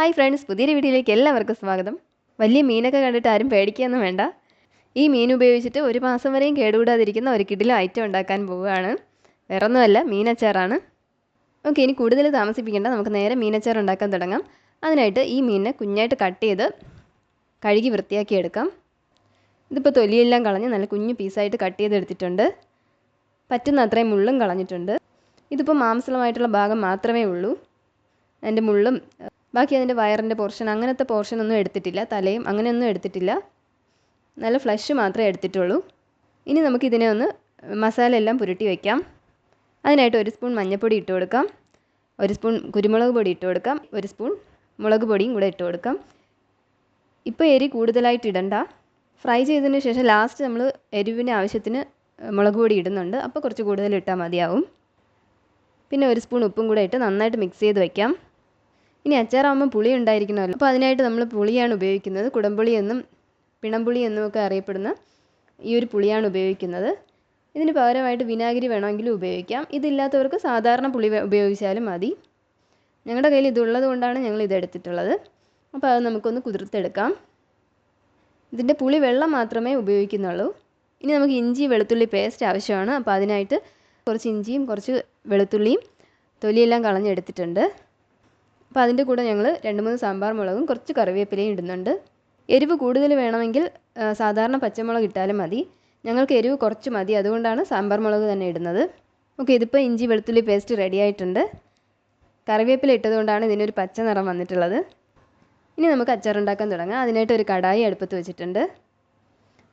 Hi friends പുതിയൊരു വീഡിയോയിലേക്ക് എല്ലാവർക്കും സ്വാഗതം. വലിയ മീനൊക്കെ കണ്ടിട്ട് ആരും പേടിക്കുകയൊന്നും വേണ്ട. ഈ മീൻ ഉപയോഗിച്ചിട്ട് ഒരു മാസം വരെയും കേടുകൂടാതിരിക്കുന്ന ഒരു കിഡിലും ഐറ്റം ഉണ്ടാക്കാൻ പോവുകയാണ്. വേറൊന്നുമല്ല മീനച്ചാറാണ്. ഓക്കെ ഇനി കൂടുതൽ താമസിപ്പിക്കേണ്ട നമുക്ക് നേരെ മീനച്ചാർ ഉണ്ടാക്കാൻ തുടങ്ങാം. അതിനായിട്ട് ഈ മീനിനെ കുഞ്ഞായിട്ട് കട്ട് ചെയ്ത് കഴുകി വൃത്തിയാക്കി എടുക്കാം. ഇതിപ്പോൾ തൊലിയെല്ലാം കളഞ്ഞ് നല്ല കുഞ്ഞു പീസായിട്ട് കട്ട് ചെയ്തെടുത്തിട്ടുണ്ട് പറ്റുന്ന അത്രയും മുള്ളും കളഞ്ഞിട്ടുണ്ട്. ഇതിപ്പോൾ മാംസളമായിട്ടുള്ള ഭാഗം മാത്രമേ ഉള്ളൂ. അതിന്റെ മുള്ളും ബാക്കി അതിന്റെ വയറിന്റെ പോർഷൻ അങ്ങനത്തെ പോർഷൻ ഒന്നും എടുത്തിട്ടില്ല തലയും അങ്ങനെയൊന്നും എടുത്തിട്ടില്ല. നല്ല ഫ്ലഷ് മാത്രമേ എടുത്തിട്ടുള്ളൂ. ഇനി നമുക്ക് ഇതിനെ ഒന്ന് മസാല എല്ലാം പുരട്ടി വയ്ക്കാം അതിനായിട്ട് ഒരു സ്പൂൺ മഞ്ഞൾപ്പൊടി ഇട്ട് കൊടുക്കാം. ഒരു സ്പൂൺ കുരുമുളക് പൊടി ഇട്ട് കൊടുക്കാം. ഒരു സ്പൂൺ മുളക് പൊടിയും കൂടെ ഇട്ട് കൊടുക്കാം. ഇപ്പോൾ എരി കൂടുതലായിട്ട് ഇടണ്ട. ഫ്രൈ ചെയ്തതിന് ശേഷം ലാസ്റ്റ് നമ്മൾ എരിവിന് ആവശ്യത്തിന് മുളക് പൊടി ഇടുന്നുണ്ട്. അപ്പോൾ കുറച്ച് കൂടുതൽ ഇട്ടാൽ മതിയാവും. പിന്നെ ഒരു സ്പൂൺ ഉപ്പും കൂടെ ഇട്ട് നന്നായിട്ട് മിക്സ് ചെയ്ത് വയ്ക്കാം ഇനി അച്ചാറാകുമ്പോൾ പുളി ഉണ്ടായിരിക്കണമല്ലോ. അപ്പോൾ അതിനായിട്ട് നമ്മൾ പുളിയാണ് ഉപയോഗിക്കുന്നത്. കുടംപുളി എന്നും പിണംപുളി എന്നും ഒക്കെ അറിയപ്പെടുന്ന ഈ ഒരു പുളിയാണ് ഉപയോഗിക്കുന്നത്. ഇതിന് പകരമായിട്ട് വിനാഗിരി വേണമെങ്കിലും ഉപയോഗിക്കാം. ഇതില്ലാത്തവർക്ക് സാധാരണ പുളി ഉപയോഗിച്ചാലും മതി. ഞങ്ങളുടെ കയ്യിൽ ഇതുള്ളത് കൊണ്ടാണ് ഞങ്ങൾ ഇതെടുത്തിട്ടുള്ളത് അപ്പോൾ അത് നമുക്കൊന്ന് കുതിർത്തെടുക്കാം. ഇതിന്റെ പുളി വെള്ളം മാത്രമേ ഉപയോഗിക്കുന്നുള്ളൂ. ഇനി നമുക്ക് ഇഞ്ചി വെളുത്തുള്ളി പേസ്റ്റ് ആവശ്യമാണ്. അപ്പോൾ അതിനായിട്ട് കുറച്ച് ഇഞ്ചിയും കുറച്ച് വെളുത്തുള്ളിയും തൊലിയെല്ലാം കളഞ്ഞെടുത്തിട്ടുണ്ട്. അപ്പോൾ അതിന്റെ കൂടെ ഞങ്ങൾ രണ്ട് മൂന്ന് സാമ്പാർ മുളകും കുറച്ച് കറിവേപ്പിലയും ഇടുന്നുണ്ട്. എരിവ് കൂടുതൽ വേണമെങ്കിൽ സാധാരണ പച്ചമുളക് ഇട്ടാലും മതി. ഞങ്ങൾക്ക് എരിവ് കുറച്ച് മതി. അതുകൊണ്ടാണ് സാമ്പാർ മുളക് തന്നെ ഇടുന്നത്. ഓക്കെ ഇതിപ്പോൾ ഇഞ്ചി വെളുത്തുള്ളി പേസ്റ്റ് റെഡി ആയിട്ടുണ്ട്. കറിവേപ്പില ഇട്ടതുകൊണ്ടാണ് ഇതിനൊരു പച്ച നിറം വന്നിട്ടുള്ളത്. ഇനി നമുക്ക് അച്ചാറുണ്ടാക്കാൻ തുടങ്ങാം. അതിനായിട്ട് ഒരു കടായി അടുപ്പത്ത് വെച്ചിട്ടുണ്ട്.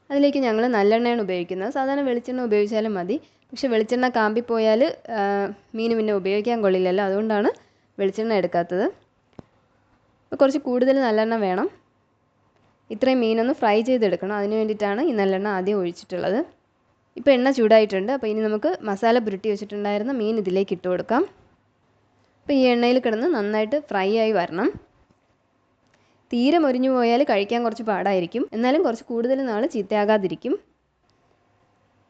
അതിലേക്ക് ഞങ്ങൾ നല്ലെണ്ണയാണ് ഉപയോഗിക്കുന്നത്. സാധാരണ വെളിച്ചെണ്ണ ഉപയോഗിച്ചാലും മതി. പക്ഷേ വെളിച്ചെണ്ണ കാമ്പിപ്പോയാൽ മീൻ പിന്നെ ഉപയോഗിക്കാൻ കൊള്ളില്ലല്ലോ. അതുകൊണ്ടാണ് വെളിച്ചെണ്ണ എടുക്കാത്തത്. കുറച്ച് കൂടുതൽ നല്ലെണ്ണ വേണം. ഇത്രയും മീനൊന്ന് ഫ്രൈ ചെയ്തെടുക്കണം. അതിന് വേണ്ടിയിട്ടാണ് ഈ നല്ലെണ്ണ ആദ്യം ഒഴിച്ചിട്ടുള്ളത്. ഇപ്പോൾ എണ്ണ ചൂടായിട്ടുണ്ട്. അപ്പോൾ ഇനി നമുക്ക് മസാല പുരട്ടി വെച്ചിട്ടുണ്ടായിരുന്ന മീൻ ഇതിലേക്ക് ഇട്ട് കൊടുക്കാം. അപ്പോൾ ഈ എണ്ണയിൽ കിടന്ന് നന്നായിട്ട് ഫ്രൈ ആയി വരണം. തീരെ മൊരിഞ്ഞു പോയാൽ കഴിക്കാൻ കുറച്ച് പാടായിരിക്കും. എന്നാലും കുറച്ച് കൂടുതൽ നാൾ ചീത്തയാകാതിരിക്കും.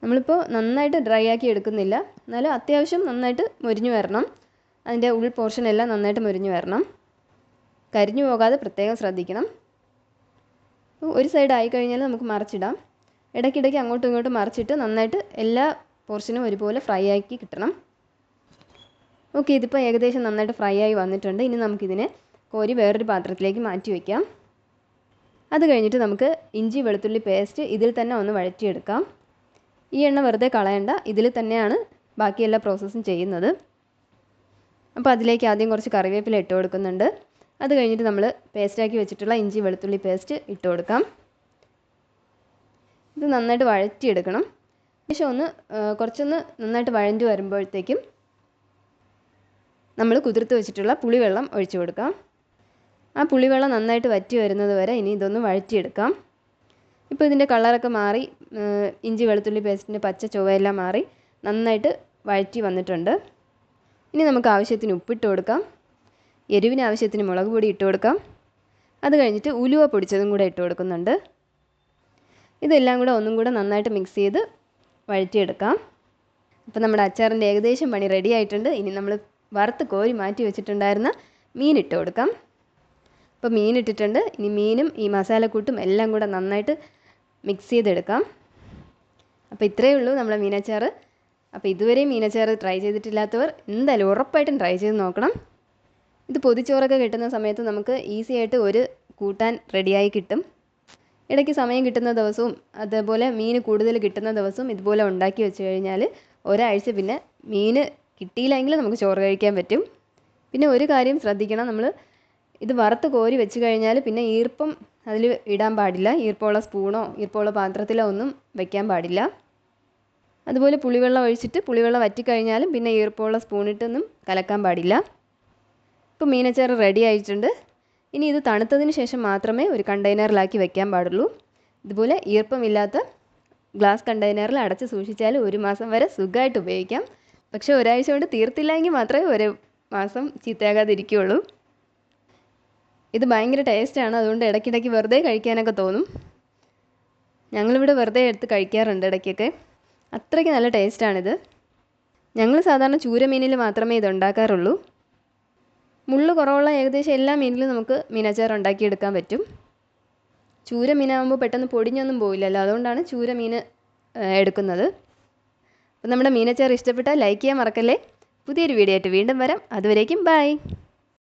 നമ്മളിപ്പോൾ നന്നായിട്ട് ഡ്രൈ ആക്കി എടുക്കുന്നില്ല. എന്നാലും അത്യാവശ്യം നന്നായിട്ട് മൊരിഞ്ഞു വരണം. അതിന്റെ ഉൾ പോർഷൻ എല്ലാം നന്നായിട്ട് മൊരിഞ്ഞു വരണം. കരിഞ്ഞു പോകാതെ പ്രത്യേകം ശ്രദ്ധിക്കണം. ഒരു സൈഡ് ആയി കഴിഞ്ഞാൽ നമുക്ക് മറിച്ചിടാം. ഇടയ്ക്കിടയ്ക്ക് അങ്ങോട്ടും ഇങ്ങോട്ടും മറിച്ചിട്ട് നന്നായിട്ട് എല്ലാ പോർഷനും ഒരുപോലെ ഫ്രൈ ആക്കി കിട്ടണം. ഓക്കെ ഇതിപ്പോൾ ഏകദേശം നന്നായിട്ട് ഫ്രൈ ആയി വന്നിട്ടുണ്ട്. ഇനി നമുക്കിതിനെ കോരി വേറൊരു പാത്രത്തിലേക്ക് മാറ്റി വയ്ക്കാം അത് കഴിഞ്ഞിട്ട് നമുക്ക് ഇഞ്ചി വെളുത്തുള്ളി പേസ്റ്റ് ഇതിൽ തന്നെ ഒന്ന് വഴറ്റിയെടുക്കാം. ഈ എണ്ണ വെറുതെ കളയണ്ട. ഇതിൽ തന്നെയാണ് ബാക്കി എല്ലാ പ്രോസസ്സും ചെയ്യുന്നത്. അപ്പോൾ അതിലേക്ക് ആദ്യം കുറച്ച് കറിവേപ്പില ഇട്ട് കൊടുക്കുന്നുണ്ട്. അത് കഴിഞ്ഞിട്ട് നമ്മൾ പേസ്റ്റാക്കി വെച്ചിട്ടുള്ള ഇഞ്ചി വെളുത്തുള്ളി പേസ്റ്റ് ഇട്ട് കൊടുക്കാം. ഇത് നന്നായിട്ട് വഴറ്റിയെടുക്കണം. ശേഷം ഒന്ന് കുറച്ചൊന്ന് നന്നായിട്ട് വഴഞ്ഞു വരുമ്പോഴത്തേക്കും നമ്മൾ കുതിർത്ത് വെച്ചിട്ടുള്ള പുളിവെള്ളം ഒഴിച്ചു കൊടുക്കാം. ആ പുളിവെള്ളം നന്നായിട്ട് വറ്റി വരുന്നത് വരെ ഇനി ഇതൊന്ന് വഴറ്റിയെടുക്കാം. ഇപ്പോൾ ഇതിന്റെ കളറൊക്കെ മാറി ഇഞ്ചി വെളുത്തുള്ളി പേസ്റ്റിന്റെ പച്ച ചുവയെല്ലാം മാറി നന്നായിട്ട് വഴറ്റി വന്നിട്ടുണ്ട്. ഇനി നമുക്ക് ആവശ്യത്തിന് ഉപ്പിട്ട് കൊടുക്കാം. എരിവിന് ആവശ്യത്തിന് മുളക് പൊടി ഇട്ട് കൊടുക്കാം. അത് കഴിഞ്ഞിട്ട് ഉലുവ പൊടിച്ചതും കൂടെ ഇട്ട് കൊടുക്കുന്നുണ്ട്. ഇതെല്ലാം കൂടെ ഒന്നും കൂടെ നന്നായിട്ട് മിക്സ് ചെയ്ത് വഴറ്റിയെടുക്കാം. അപ്പോൾ നമ്മുടെ അച്ചാറിന്റെ ഏകദേശം പണി റെഡി ആയിട്ടുണ്ട്. ഇനി നമ്മൾ വറുത്ത് കോരി മാറ്റി വെച്ചിട്ടുണ്ടായിരുന്ന മീൻ ഇട്ട് കൊടുക്കാം. അപ്പോൾ മീൻ ഇട്ടിട്ടുണ്ട്. ഇനി മീനും ഈ മസാലക്കൂട്ടും എല്ലാം കൂടെ നന്നായിട്ട് മിക്സ് ചെയ്തെടുക്കാം. അപ്പോൾ ഇത്രയേ ഉള്ളൂ നമ്മുടെ മീനച്ചാർ അപ്പോൾ ഇതുവരെ മീനച്ചാർ ട്രൈ ചെയ്തിട്ടില്ലാത്തവർ എന്തായാലും ഉറപ്പായിട്ടും ട്രൈ ചെയ്ത് നോക്കണം. ഇത് പൊതിച്ചോറൊക്കെ കിട്ടുന്ന സമയത്ത് നമുക്ക് ഈസി ആയിട്ട് ഒരു കൂട്ടാൻ റെഡിയായി കിട്ടും. ഇടയ്ക്ക് സമയം കിട്ടുന്ന ദിവസവും അതേപോലെ മീൻ കൂടുതൽ കിട്ടുന്ന ദിവസവും ഇതുപോലെ ഉണ്ടാക്കി വെച്ച് കഴിഞ്ഞാൽ ഒരാഴ്ച പിന്നെ മീൻ കിട്ടിയില്ലെങ്കിൽ നമുക്ക് ചോറ് കഴിക്കാൻ പറ്റും. പിന്നെ ഒരു കാര്യം ശ്രദ്ധിക്കണം നമ്മൾ ഇത് വറുത്ത് കോരി വെച്ച് കഴിഞ്ഞാൽ പിന്നെ ഈർപ്പം അതിൽ ഇടാൻ പാടില്ല. ഈർപ്പമുള്ള സ്പൂണോ ഈർപ്പമുള്ള പാത്രത്തിലോ ഒന്നും വെക്കാൻ പാടില്ല. അതുപോലെ പുളിവെള്ളം ഒഴിച്ചിട്ട് പുളിവെള്ളം വറ്റിക്കഴിഞ്ഞാലും പിന്നെ ഈർപ്പമുള്ള സ്പൂണിട്ടൊന്നും കലക്കാൻ പാടില്ല. ഇപ്പോൾ മീനച്ചാറ് റെഡി ആയിട്ടുണ്ട്. ഇനി ഇത് തണുത്തതിന് ശേഷം മാത്രമേ ഒരു കണ്ടെയ്നറിലാക്കി വെക്കാൻ പാടുള്ളൂ. ഇതുപോലെ ഈർപ്പമില്ലാത്ത ഗ്ലാസ് കണ്ടെയ്നറിൽ അടച്ച് സൂക്ഷിച്ചാൽ ഒരു മാസം വരെ സുഖമായിട്ട് ഉപയോഗിക്കാം. പക്ഷേ ഒരാഴ്ച കൊണ്ട് തീർത്തില്ലെങ്കിൽ മാത്രമേ ഒരു മാസം ചീത്തയാകാതിരിക്കുകയുള്ളൂ. ഇത് ഭയങ്കര ടേസ്റ്റാണ് അതുകൊണ്ട് ഇടയ്ക്കിടയ്ക്ക് വെറുതെ കഴിക്കാനൊക്കെ തോന്നും. ഞങ്ങളിവിടെ വെറുതെ എടുത്ത് കഴിക്കാറുണ്ട് ഇടയ്ക്കൊക്കെ. അത്രയ്ക്ക് നല്ല ടേസ്റ്റാണിത്. ഞങ്ങൾ സാധാരണ ചൂരമീനിൽ മാത്രമേ ഇത് ഉണ്ടാക്കാറുള്ളൂ മുള്ള് കുറവുള്ള ഏകദേശം എല്ലാ മീനിലും നമുക്ക് മീനച്ചാർ ഉണ്ടാക്കിയെടുക്കാൻ പറ്റും. ചൂര മീനാകുമ്പോൾ പെട്ടെന്ന് പൊടിഞ്ഞൊന്നും പോയില്ലല്ലോ അതുകൊണ്ടാണ് ചൂര എടുക്കുന്നത്. അപ്പോൾ നമ്മുടെ മീനച്ചാർ ഇഷ്ടപ്പെട്ടാൽ ലൈക്ക് ചെയ്യാൻ മറക്കല്ലേ. പുതിയൊരു വീഡിയോ ആയിട്ട് വീണ്ടും വരാം. അതുവരേക്കും ബൈ.